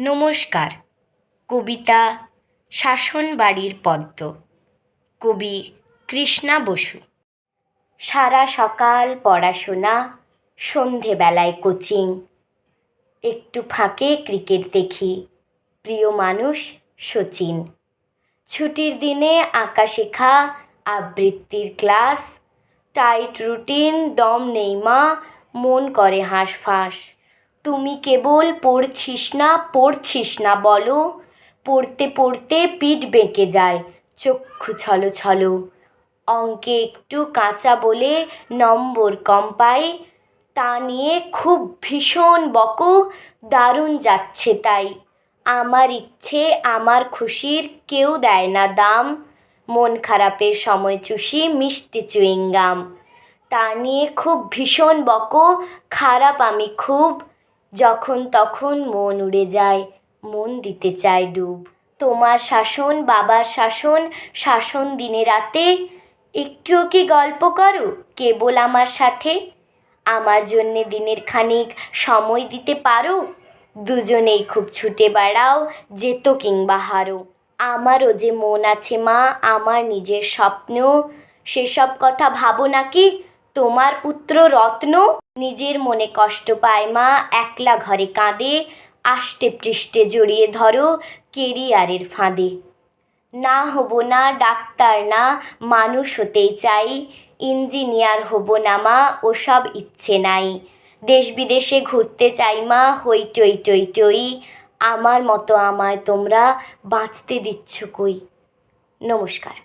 নমস্কার। কবিতা শাসনবাড়ির পদ্ম। কবি কৃষ্ণা বসু। সারা সকাল পড়াশোনা, সন্ধেবেলায় কোচিং। একটু ফাঁকে ক্রিকেট দেখি, প্রিয় মানুষ সচিন ছুটির দিনে আঁকা শেখা, আবৃত্তির ক্লাস টাইট রুটিন দম নেই মা, মন করে হাঁসফাঁস। তুমি কেবল পড়ছিস না পড়ছিস না বলো। পড়তে পড়তে পিঠ বেঁকে যায়, চক্ষু ছলো ছলো। অঙ্কে একটু কাঁচা বলে নম্বর কম পাই, তা নিয়ে খুব ভীষণ বকো, দারুণ যাচ্ছে তাই। আমার ইচ্ছে, আমার খুশির কেউ দেয় না দাম। মন খারাপের সময় চুষি মিষ্টি চুইংগাম। তা নিয়ে খুব ভীষণ বকো, খারাপ আমি খুব যখন তখন মন উড়ে যায়, মন দিতে চায় ডুব। তোমার শাসন, বাবার শাসন শাসন দিনে রাতে। একটুও কি গল্প করো, কেবল আমার সাথে? আমার জন্যে দিনের খানিক সময় দিতে পারো? দুজনেই খুব ছুটে বেড়াও, যেত কিংবা হারো। আমারও যে মন আছে মা, আমার নিজের স্বপ্ন। সেসব কথা ভাবো নাকি? তোমার পুত্র রত্ন? নিজের মনে কষ্ট পায়। মা একলা ঘরে কাঁদে, আষ্টে পৃষ্ঠে জড়িয়ে ধরো কেরিয়ারের ফাঁদে। না হব না ডাক্তার, না মানুষ হতেই চাই। ইঞ্জিনিয়ার হব না মা, ওসব ইচ্ছে নাই। দেশ বিদেশে ঘুরতে চাই মা, হই টই টই টই। আমার মতো আমায় তোমরা বাঁচতে দিচ্ছ কই? নমস্কার।